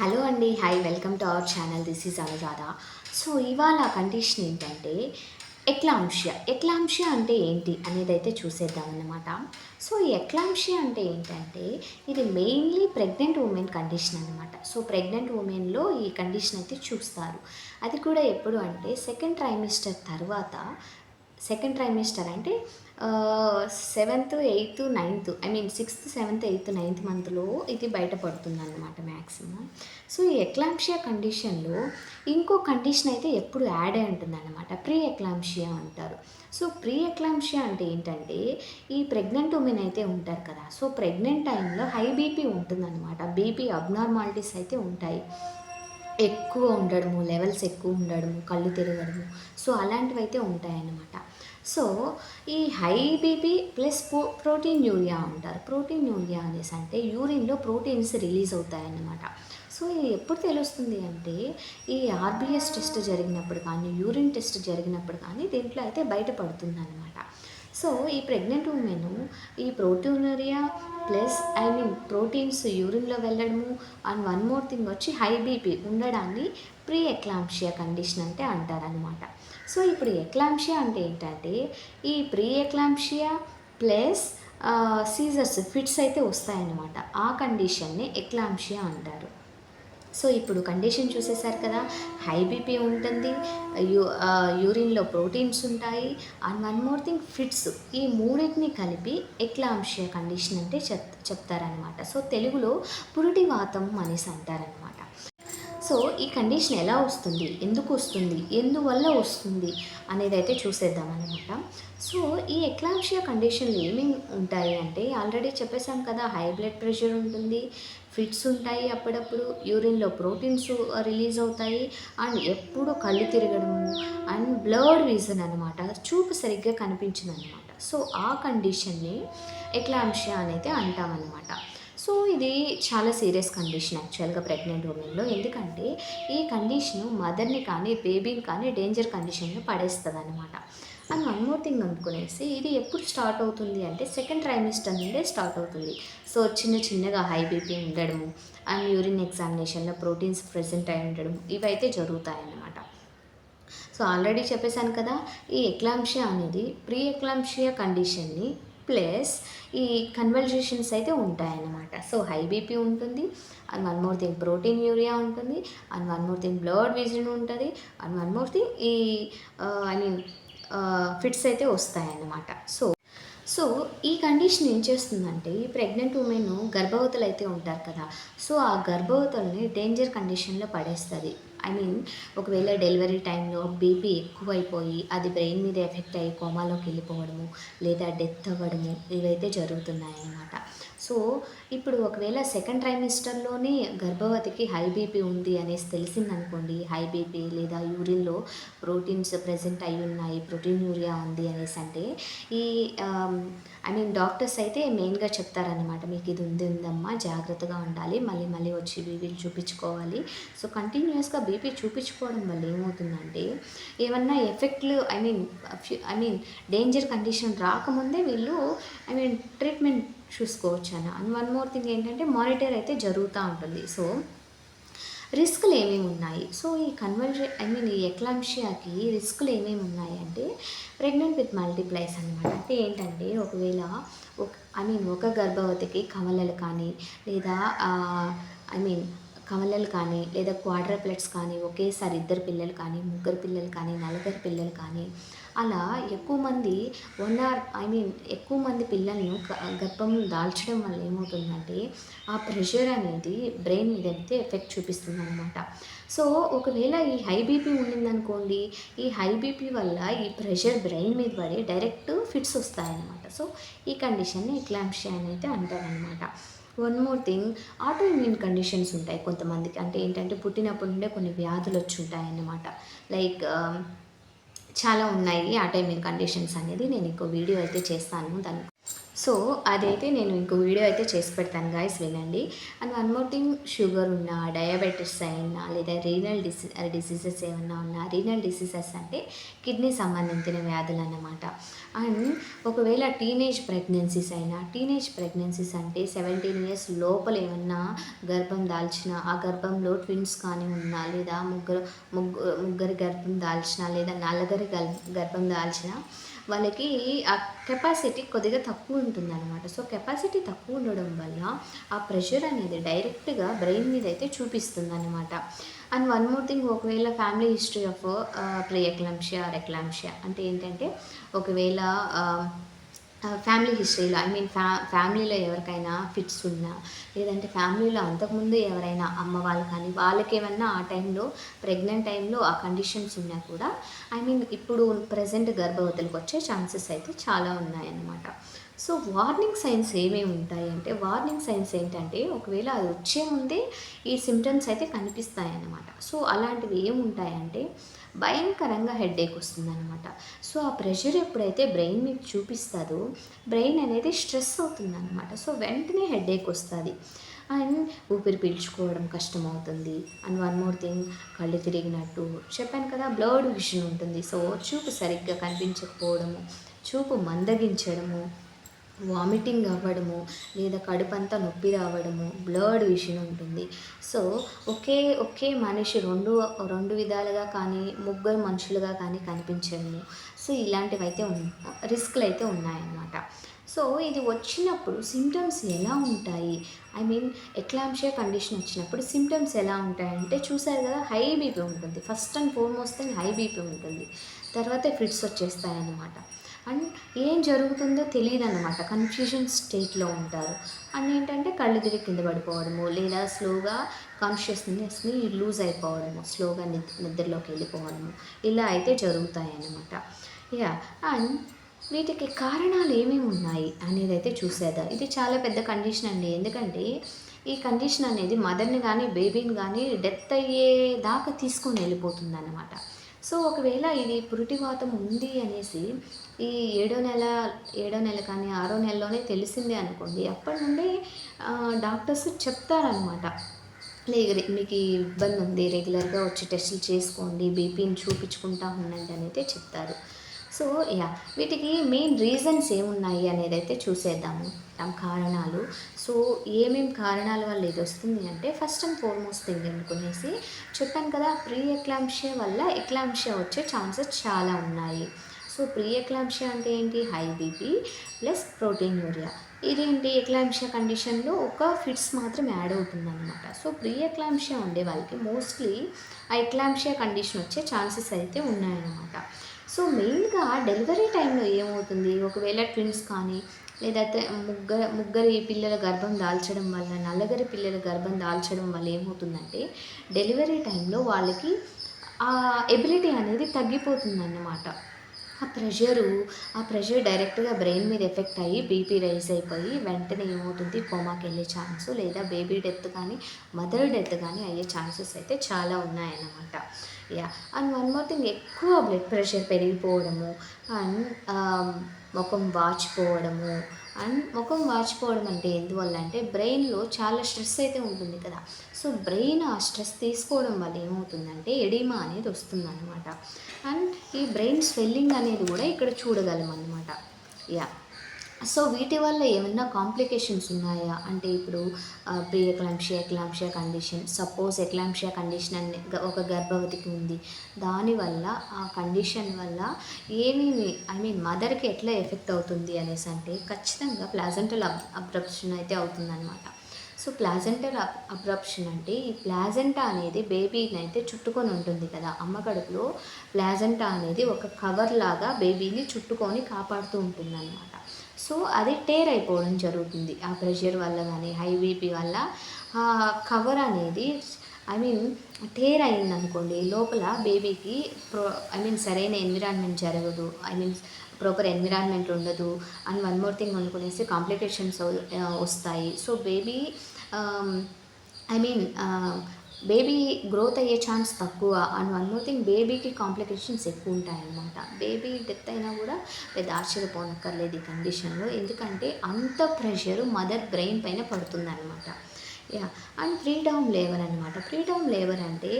Hello అండి hi welcome to our channel. This is Anuradha. So ఇవాళ condition ఏంటంటే eclampsia eclampsia అంటే ఏంటి అనేది అయితే చూసేద్దాం అనమాట సో ఈ ఎక్లాంషియా అంటే ఏంటంటే ఇది మెయిన్లీ ప్రెగ్నెంట్ ఉమెన్ కండిషన్ అనమాట సో ప్రెగ్నెంట్ ఉమెన్లో ఈ కండిషన్ అయితే చూస్తారు. అది కూడా ఎప్పుడు అంటే సెకండ్ ట్రైమిస్టర్ తర్వాత సెకండ్ ట్రైమిస్టర్ అంటే seventh eighth ninth I mean sixth seventh eighth ninth మంత్లో ఇది బయటపడుతుంది అనమాట మ్యాక్సిమం సో ఈ ఎక్లాంషియా కండిషన్లో ఇంకో కండిషన్ అయితే ఎప్పుడు యాడ్ అయి ఉంటుంది అనమాట ప్రీ ఎక్లాంషియా అంటారు. సో ప్రీ ఎక్లాంషియా అంటే ఏంటంటే ఈ ప్రెగ్నెంట్ ఉమెన్ అయితే ఉంటారు కదా. సో ప్రెగ్నెంట్ టైంలో హై బీపీ ఉంటుందన్నమాట. బీపీ అబ్నార్మాలిటీస్ అయితే ఉంటాయి. ఎక్కువ ఉండడము లెవెల్స్ ఎక్కువ ఉండడము కళ్ళు తిరగడము. సో అలాంటివి అయితే ఉంటాయన్నమాట. సో ఈ high BP plus pro proteinuria అంటారు. ప్రోటీన్ యూరియా అనేసి అంటే యూరిన్లో ప్రోటీన్స్ రిలీజ్ అవుతాయన్నమాట. సో ఇది ఎప్పుడు తెలుస్తుంది అంటే ఈ ఆర్బిఎస్ టెస్ట్ జరిగినప్పుడు కానీ యూరిన్ టెస్ట్ జరిగినప్పుడు కానీ దీంట్లో అయితే బయటపడుతుంది అనమాట సో ఈ ప్రెగ్నెంట్ ఉమెన్ ఈ proteinuria plus I mean proteins యూరిన్లో వెళ్ళడము అండ్ వన్ మోర్ థింగ్ వచ్చి హై బీపీ ఉండడాన్ని ప్రీ ఎక్లాంషియా కండిషన్ అంటే అంటారనమాట సో ఇప్పుడు ఎక్లాంషియా అంటే ఏంటంటే ఈ pre eclampsia plus seizures fits అయితే వస్తాయన్నమాట. ఆ కండిషన్ని ఎక్లాంషియా అంటారు. సో ఇప్పుడు కండిషన్ చూసేశారు కదా హై బీపీ ఉంటుంది యూ యూరిన్లో ప్రోటీన్స్ ఉంటాయి and one more thing fits. ఈ మూడింటిని కలిపి ఎక్లాంషియా కండిషన్ అంటే చెప్ చెప్తారనమాట సో తెలుగులో పురుటి వాతం అనేసి అంటారనమాట సో ఈ కండిషన్ ఎలా వస్తుంది? ఎందుకు వస్తుంది? ఎందువల్ల వస్తుంది? అనేది అయితే చూసేద్దాం అనమాట సో ఈ ఎక్లాంషియా కండిషన్లు ఏమేమి ఉంటాయి అంటే ఆల్రెడీ చెప్పేశాం కదా హై బ్లడ్ ప్రెషర్ ఉంటుంది ఫిట్స్ ఉంటాయి అప్పుడప్పుడు యూరిన్లో ప్రోటీన్స్ రిలీజ్ అవుతాయి అండ్ ఎప్పుడు కళ్ళు తిరగడము అండ్ బ్లర్ విజన్ అనమాట చూపు సరిగ్గా కనిపించదు అనమాట సో ఆ కండిషన్ని ఎక్లాంషియా అనేది అంటామన్నమాట. సో ఇది చాలా సీరియస్ కండిషన్ యాక్చువల్గా ప్రెగ్నెంట్ ఉమెన్లో. ఎందుకంటే ఈ కండిషన్ మదర్ని కానీ బేబీని కానీ డేంజర్ కండిషన్లో పడేస్తుంది అనమాట అండ్ వన్ మోర్ థింగ్ అనుకునేసి ఇది ఎప్పుడు స్టార్ట్ అవుతుంది అంటే సెకండ్ ట్రైమిస్టర్ నుండే స్టార్ట్ అవుతుంది. సో చిన్న చిన్నగా హై బీపీ ఉండడము అండ్ యూరిన్ ఎగ్జామినేషన్లో ప్రోటీన్స్ ప్రెజెంట్ అయి ఉండడం ఇవైతే జరుగుతాయన్నమాట. సో ఆల్రెడీ చెప్పేశాను కదా ఈ ఎక్లాంషియా అనేది ప్రీ ఎక్లాంషియా కండిషన్ని ప్లస్ ఈ కన్వల్జేషన్స్ అయితే ఉంటాయన్నమాట. సో హై బీపీ ఉంటుంది and one more thing proteinuria ఉంటుంది and one more thing blood vision ఉంటుంది అండ్ వన్ మోర్ థింగ్ ఈ ఐ మీన్ ఫిట్స్ అయితే వస్తాయన్నమాట. సో సో ఈ కండిషన్ ఏం చేస్తుందంటే ఈ ప్రెగ్నెంట్ ఉమెన్ గర్భవతులు అయితే ఉంటారు కదా సో ఆ గర్భవతుల్ని డేంజర్ కండిషన్లో పడేస్తుంది. ఐ మీన్ ఒకవేళ డెలివరీ టైంలో బీపీ ఎక్కువైపోయి అది బ్రెయిన్ మీద ఎఫెక్ట్ అయ్యి కోమాలోకి వెళ్ళిపోవడము లేదా డెత్ అవ్వడము ఇవైతే జరుగుతున్నాయన్నమాట. సో ఇప్పుడు ఒకవేళ సెకండ్ ట్రైమిస్టర్లోనే గర్భవతికి హై బీపీ ఉంది అనేసి తెలిసిందనుకోండి హై బీపీ లేదా యూరిన్లో ప్రోటీన్స్ ప్రజెంట్ అయి ఉన్నాయి ప్రోటీన్ యూరియా ఉంది అనేసి అంటే ఈ ఐ మీన్ డాక్టర్స్ అయితే మెయిన్గా చెప్తారనమాట మీకు ఇది ఉంది ఉందమ్మా జాగ్రత్తగా ఉండాలి మళ్ళీ మళ్ళీ వచ్చి బీపీలు చూపించుకోవాలి. సో కంటిన్యూస్గా బీపీ చూపించుకోవడం వల్ల ఏమవుతుందంటే ఏమన్నా ఎఫెక్ట్లు I mean I mean danger condition రాకముందే వీళ్ళు ఐ మీన్ ట్రీట్మెంట్ చూసుకోవచ్చు అన్న అండ్ వన్ మోర్ థింగ్ ఏంటంటే మానిటర్ అయితే జరుగుతూ ఉంటుంది. సో రిస్క్లు ఏమేమి ఉన్నాయి? సో ఈ కన్వర్జే ఐ మీన్ ఈ ఎక్లాంషియాకి రిస్క్లు ఏమేమి ఉన్నాయి అంటే ప్రెగ్నెంట్ విత్ మల్టీప్లైస్ అనమాట అంటే ఏంటంటే ఒకవేళ ఒక ఐ మీన్ ఒక గర్భవతికి కమలలు కానీ లేదా ఐ మీన్ కమలలు కానీ లేదా క్వాడ్రప్లెట్స్ కానీ ఒకేసారి ఇద్దరు పిల్లలు కానీ ముగ్గురు పిల్లలు కానీ నలుగురు పిల్లలు కానీ అలా ఎక్కువ మంది వన్ ఆర్ ఐ మీన్ ఎక్కువ మంది పిల్లలను గర్భం దాల్చడం వల్ల ఏమవుతుందంటే ఆ ప్రెషర్ అనేది బ్రెయిన్ మీద అయితే ఎఫెక్ట్ చూపిస్తుంది అనమాట సో ఒకవేళ ఈ హై బీపీ ఉండిందనుకోండి ఈ హై బీపీ వల్ల ఈ ప్రెషర్ బ్రెయిన్ మీద పడి డైరెక్ట్ ఫిట్స్ వస్తాయన్నమాట. సో ఈ కండిషన్ని ఎక్లాంప్షియా అని అయితే అంటారనమాట one more thing auto immune conditions ఉంటాయి కొంతమందికి. అంటే ఏంటంటే పుట్టినప్పటి నుండే కొన్ని వ్యాధులు వచ్చి ఉంటాయి అన్నమాట లైక్ um, చాలా ఉన్నాయి ఆ టైమింగ్ కండిషన్స్ అనేది. నేను ఇంకో వీడియో అయితే చేస్తాను. దాని సో అదైతే నేను ఇంకో వీడియో అయితే చేసి పెడతాను గాయస్ వినండి. And one more thing sugar ఉన్నా డయాబెటిస్ అయినా లేదా రీనల్ డిసీ డిసీజెస్ ఏమన్నా ఉన్నా రీనల్ డిసీజెస్ అంటే కిడ్నీ సంబంధించిన వ్యాధులు అన్నమాట. అండ్ ఒకవేళ టీనేజ్ ప్రెగ్నెన్సీస్ అయినా టీనేజ్ ప్రెగ్నెన్సీస్ అంటే సెవెంటీన్ ఇయర్స్ లోపల ఏమన్నా గర్భం దాల్చిన ఆ గర్భంలో ట్విన్స్ కానీ ఉన్నా లేదా ముగ్గురు ముగ్గురు ముగ్గురి గర్భం దాల్చిన లేదా నలుగురి గర్భం దాల్చిన వాళ్ళకి ఆ కెపాసిటీ కొద్దిగా తక్కువ ఉంటుంది అనమాట సో కెపాసిటీ తక్కువ ఉండడం వల్ల ఆ ప్రెషర్ అనేది డైరెక్ట్గా బ్రెయిన్ మీద అయితే చూపిస్తుంది అనమాట అండ్ వన్ మోర్ థింగ్ ఒకవేళ family history of pre eclampsia అంటే ఏంటంటే ఒకవేళ um, ఫ్యామిలీ హిస్టరీలో ఐ మీన్ ఫ్యా ఫ్యామిలీలో ఎవరికైనా ఫిట్స్ ఉన్నా లేదంటే ఫ్యామిలీలో అంతకుముందు ఎవరైనా అమ్మ వాళ్ళు కానీ వాళ్ళకేమన్నా ఆ టైంలో ప్రెగ్నెంట్ టైంలో ఆ కండిషన్స్ ఉన్నా కూడా ఐ మీన్ ఇప్పుడు ప్రజెంట్ గర్భవతులకు వచ్చే ఛాన్సెస్ అయితే చాలా ఉన్నాయన్నమాట. సో వార్నింగ్ సైన్స్ ఏమేమి ఉంటాయి అంటే వార్నింగ్ సైన్స్ ఏంటంటే ఒకవేళ అది వచ్చే ముందే ఈ సిమ్టమ్స్ అయితే కనిపిస్తాయి అన్నమాట సో అలాంటివి ఏముంటాయంటే భయంకరంగా హెడేక్ వస్తుందన్నమాట. సో ఆ ప్రెషర్ ఎప్పుడైతే బ్రెయిన్ మీకు చూపిస్తుందో బ్రెయిన్ అనేది స్ట్రెస్ అవుతుందన్నమాట. సో వెంటనే హెడేక్ వస్తుంది. అండ్ ఊపిరి పీల్చుకోవడం కష్టమవుతుంది. అండ్ వన్ మోర్ థింగ్ కళ్ళు తిరిగినట్టు. చెప్పాను కదా బ్లర్డ్ విషన్ ఉంటుంది. సో చూపు సరిగ్గా కనిపించకపోవడము చూపు మందగించడము వామిటింగ్ అవ్వడము లేదా కడుపంతా నొప్పి రావడము బ్లర్డ్ విషన్ ఉంటుంది. సో ఒకే ఒకే మనిషి రెండు రెండు విధాలుగా కానీ ముగ్గురు మనుషులుగా కానీ కనిపించడము. సో ఇలాంటివి అయితే రిస్క్లు అయితే ఉన్నాయన్నమాట. సో ఇది వచ్చినప్పుడు సిమ్టమ్స్ ఎలా ఉంటాయి? ఐ మీన్ ఎక్లాంషియా కండిషన్ వచ్చినప్పుడు సిమ్టమ్స్ ఎలా ఉంటాయంటే చూసారు కదా హై బీపీ ఉంటుంది. First and foremost thing high BP ఉంటుంది. తర్వాత ఫిట్స్ వచ్చేస్తాయన్నమాట. అండ్ ఏం జరుగుతుందో తెలియదు అనమాట కన్ఫ్యూజన్ స్టేట్లో ఉంటారు. అండ్ ఏంటంటే కళ్ళు తిరిగి కింద పడిపోవడము లేదా స్లోగా కాన్షియస్నెస్ని లూజ్ అయిపోవడము స్లోగా నిద్రలోకి వెళ్ళిపోవడము ఇలా అయితే జరుగుతాయి అన్నమాట యా అండ్ వీటికి కారణాలు ఏమేమి ఉన్నాయి అనేది అయితే చూసేదా ఇది చాలా పెద్ద కండిషన్ అండి. ఎందుకంటే ఈ కండిషన్ అనేది మదర్ని కానీ బేబీని కానీ డెత్ అయ్యేదాకా తీసుకొని వెళ్ళిపోతుంది అన్నమాట సో ఒకవేళ ఇది పురిటివాతం ఉంది అనేసి ఈ ఏడో నెల ఏడో నెల కానీ ఆరో నెలలోనే తెలిసిందే అనుకోండి అప్పటి నుండి డాక్టర్స్ చెప్తారనమాట లేదు మీకు ఇబ్బంది ఉంది రెగ్యులర్గా వచ్చి టెస్టులు చేసుకోండి బీపీని చూపించుకుంటా ఉండండి అని అయితే చెప్తారు. సో యా వీటికి మెయిన్ రీజన్స్ ఏమున్నాయి అనేది అయితే చూసేద్దాము. దాని కారణాలు. సో ఏమేమి కారణాల వల్ల ఇది వస్తుంది అంటే ఫస్ట్ అండ్ ఫార్మోస్ట్ థింగ్ అనుకునేసి చెప్పాను కదా ప్రీ ఎక్లాంషియా వల్ల ఎక్లాంషియా వచ్చే ఛాన్సెస్ చాలా ఉన్నాయి. సో ప్రీ ఎక్లాంషియా అంటే ఏంటి? High BP plus proteinuria. ఇదేంటి? ఎక్లాంషియా కండిషన్లో ఒక ఫిట్స్ మాత్రం యాడ్ అవుతుందన్నమాట. సో ప్రీ ఎక్లాంషియా ఉండే వాళ్ళకి మోస్ట్లీ ఆ ఎక్లాంషియా కండిషన్ వచ్చే ఛాన్సెస్ అయితే ఉన్నాయన్నమాట. సో మెయిన్గా డెలివరీ టైంలో ఏమవుతుంది? ఒకవేళ ట్విన్స్ కానీ లేదంటే ముగ్గురు ముగ్గురి పిల్లల గర్భం దాల్చడం వల్ల నలుగురి పిల్లల గర్భం దాల్చడం వల్ల ఏమవుతుందంటే డెలివరీ టైంలో వాళ్ళకి ఆ ఎబిలిటీ అనేది తగ్గిపోతుందన్నమాట. ఆ ప్రెషరు ఆ ప్రెషర్ డైరెక్ట్గా బ్రెయిన్ మీద ఎఫెక్ట్ అయ్యి బీపీ రైజ్ అయిపోయి వెంటనే ఏమవుతుంది? కోమాకి వెళ్ళే ఛాన్స్ లేదా బేబీ డెత్ కానీ మదర్ డెత్ కానీ అయ్యే ఛాన్సెస్ అయితే చాలా ఉన్నాయన్నమాట. Yeah and one more thing ఎక్కువ బ్లడ్ ప్రెషర్ పెరిగిపోవడము అండ్ ముఖం వాచిపోవడము అండ్ ముఖం వాచిపోవడం అంటే ఎందువల్ల అంటే బ్రెయిన్లో చాలా స్ట్రెస్ అయితే ఉంటుంది కదా. సో బ్రెయిన్ ఆ స్ట్రెస్ తీసుకోవడం వల్ల ఏమవుతుందంటే ఎడిమా అనేది వస్తుందన్నమాట. అండ్ ఈ బ్రెయిన్ స్వెల్లింగ్ అనేది కూడా ఇక్కడ చూడగలం అనమాట యా. సో వీటి వల్ల ఏమైనా కాంప్లికేషన్స్ ఉన్నాయా? అంటే ఇప్పుడు pre eclampsia eclampsia condition suppose eclampsia condition అనే ఒక గర్భవతికి ఉంది. దానివల్ల ఆ కండిషన్ వల్ల ఏమేమి ఐ మీన్ మదర్కి ఎట్లా ఎఫెక్ట్ అవుతుంది అనేసి అంటే ఖచ్చితంగా ప్లాజెంటల్ అబ్ అబ్రప్షన్ అయితే అవుతుందన్నమాట. సో ప్లాజెంటల్ అబ్రప్షన్ అంటే ఈ ప్లాజెంటా అనేది బేబీని అయితే చుట్టుకొని ఉంటుంది కదా. అమ్మ కడుపులో ప్లాజెంటా అనేది ఒక కవర్ లాగా బేబీని చుట్టుకొని కాపాడుతూ ఉంటుందన్నమాట. సో అది టేర్ అయిపోవడం జరుగుతుంది. ఆ ప్రెషర్ వల్ల కానీ హై బీపీ వల్ల ఆ కవర్ అనేది ఐ మీన్ టేర్ అయింది అనుకోండి లోపల బేబీకి ప్రో ఐ మీన్ సరైన ఎన్విరాన్మెంట్ జరగదు. ఐ మీన్ ప్రాపర్ ఎన్విరాన్మెంట్ ఉండదు. అండ్ వన్ మోర్ థింగ్ అనుకునేసి కాంప్లికేషన్స్ వస్తాయి. So baby I mean baby growth అయ్యే ఛాన్స్ తక్కువ అండ్ వన్ మోర్ థింగ్ బేబీకి కాంప్లికేషన్స్ ఎక్కువ ఉంటాయన్నమాట. బేబీ డెత్ అయినా కూడా పెద్ద ఆశ్చర్యపోనక్కర్లేదు ఈ కండిషన్లో. ఎందుకంటే అంత ప్రెషర్ మదర్ బ్రెయిన్ పైన పడుతుందన్నమాట. Yeah and preterm labour అనమాట ఫ్రీ డౌన్ లేబర్ అంటే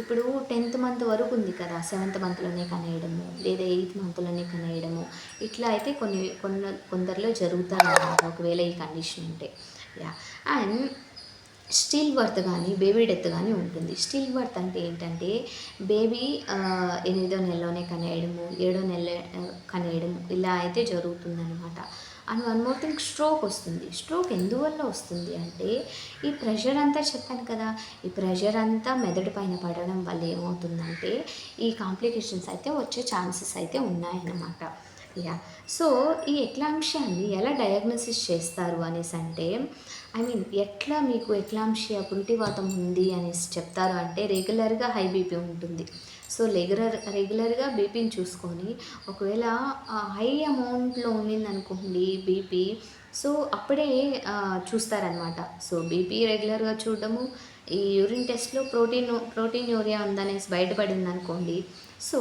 ఇప్పుడు టెన్త్ మంత్ వరకు ఉంది కదా సెవెంత్ మంత్లోనే కనేయడము లేదా ఎయిత్ మంత్లోనే కనేయడము. ఇట్లా అయితే కొన్ని కొన్ని కొందరిలో జరుగుతాయి అనమాట ఒకవేళ ఈ కండిషన్ ఉంటే. యా అండ్ స్టిల్ బర్త్ కానీ బేబీ డెత్ కానీ ఉంటుంది. స్టిల్ బర్త్ అంటే ఏంటంటే బేబీ ఎనిమిదో నెలలోనే కనేయడము ఏడో నెల కనేయడము ఇలా అయితే జరుగుతుందనమాట and one more thing stroke వస్తుంది. స్ట్రోక్ ఎందువల్ల వస్తుంది అంటే ఈ ప్రెషర్ అంతా చెప్పాను కదా ఈ ప్రెషర్ అంతా మెదడు పైన పడడం వల్ల ఏమవుతుందంటే ఈ కాంప్లికేషన్స్ అయితే వచ్చే ఛాన్సెస్ అయితే ఉన్నాయన్నమాట. యా. సో ఈ ఎక్లాంషియాన్ని ఎలా డయాగ్నోసిస్ చేస్తారు అనేసి అంటే ఐ మీన్ ఎట్లా మీకు ఎక్లాంషియా పురిటివాతం ఉంది అనేసి చెప్తారు అంటే రెగ్యులర్గా హై బీపీ ఉంటుంది. సో రెగ్యులర్ రెగ్యులర్గా బీపీని చూసుకొని ఒకవేళ హై అమౌంట్లో ఉందనుకోండి బీపీ సో అప్పుడే చూస్తారనమాట సో బీపీ రెగ్యులర్గా చూడడము ఈ యూరిన్ టెస్ట్లో ప్రోటీన్ ప్రోటీన్ యూరియా ఉందనేసి బయటపడింది అనుకోండి సో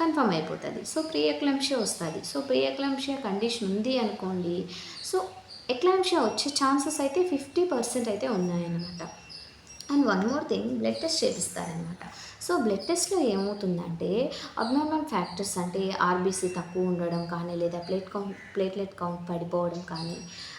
కన్ఫర్మ్ అయిపోతుంది. సో ప్రియక్లంష వస్తుంది. సో ప్రియక్లంష కండిషన్ ఉంది అనుకోండి. సో ఎక్లాంషియా వచ్చే ఛాన్సెస్ అయితే ఫిఫ్టీ పర్సెంట్ అయితే ఉన్నాయన్నమాట. And one more thing blood test చేపిస్తారనమాట so blood టెస్ట్లో ఏమవుతుందంటే అబ్నార్మల్ ఫ్యాక్టర్స్ అంటే ఆర్బీసీ తక్కువ ఉండడం కానీ లేదా ప్లేట్ కౌంట్ ప్లేట్లెట్ కౌంట్ పడిపోవడం కానీ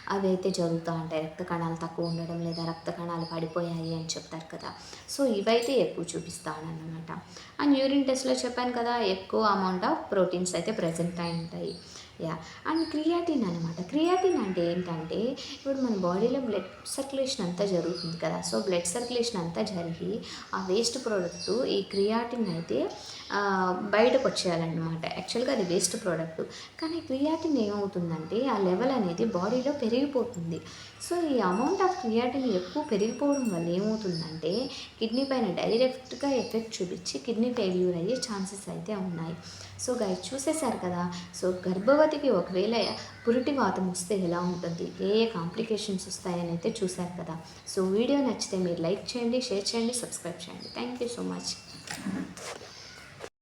అవి అయితే జరుగుతూ ఉంటాయి. రక్త కణాలు తక్కువ ఉండడం లేదా రక్త కణాలు పడిపోయాయి అని చెప్తారు కదా. సో ఇవైతే ఎక్కువ చూపిస్తానన్నమాట. అండ్ యూరిన్ టెస్ట్లో చెప్పాను కదా ఎక్కువ అమౌంట్ ఆఫ్ ప్రోటీన్స్ అయితే ప్రజెంట్ అయి ఉంటాయి. యా అండ్ క్రియాటిన్ అనమాట క్రియాటిన్ అంటే ఏంటంటే ఇప్పుడు మన బాడీలో బ్లడ్ సర్క్యులేషన్ అంతా జరుగుతుంది కదా. సో బ్లడ్ సర్క్యులేషన్ అంతా జరిగి ఆ వేస్ట్ ప్రోడక్ట్ ఈ క్రియాటిన్ అయితే బయటకు వచ్చేయాలన్నమాట. యాక్చువల్గా అది వేస్ట్ ప్రోడక్ట్ కానీ క్రియాటిన్ ఏమవుతుందంటే ఆ లెవెల్ అనేది బాడీలో పెరిగిపోతుంది. సో ఈ అమౌంట్ ఆఫ్ క్రియాటిన్ ఎక్కువ పెరిగిపోవడం వల్ల ఏమవుతుందంటే కిడ్నీ పైన డైరెక్ట్గా ఎఫెక్ట్ చూపించి కిడ్నీ ఫెయిల్యూర్ అయ్యే ఛాన్సెస్ అయితే ఉన్నాయి. సో గై చూసేశారు కదా? సో గర్భవతికి ఒకవేళ పురిటి వాతం వస్తే ఎలా ఉంటుంది? ఏ ఏ కాంప్లికేషన్స్ వస్తాయని అయితే చూశారు కదా? సో వీడియో నచ్చితే మీరు లైక్ చేయండి షేర్ చేయండి సబ్స్క్రైబ్ చేయండి. Thank you so much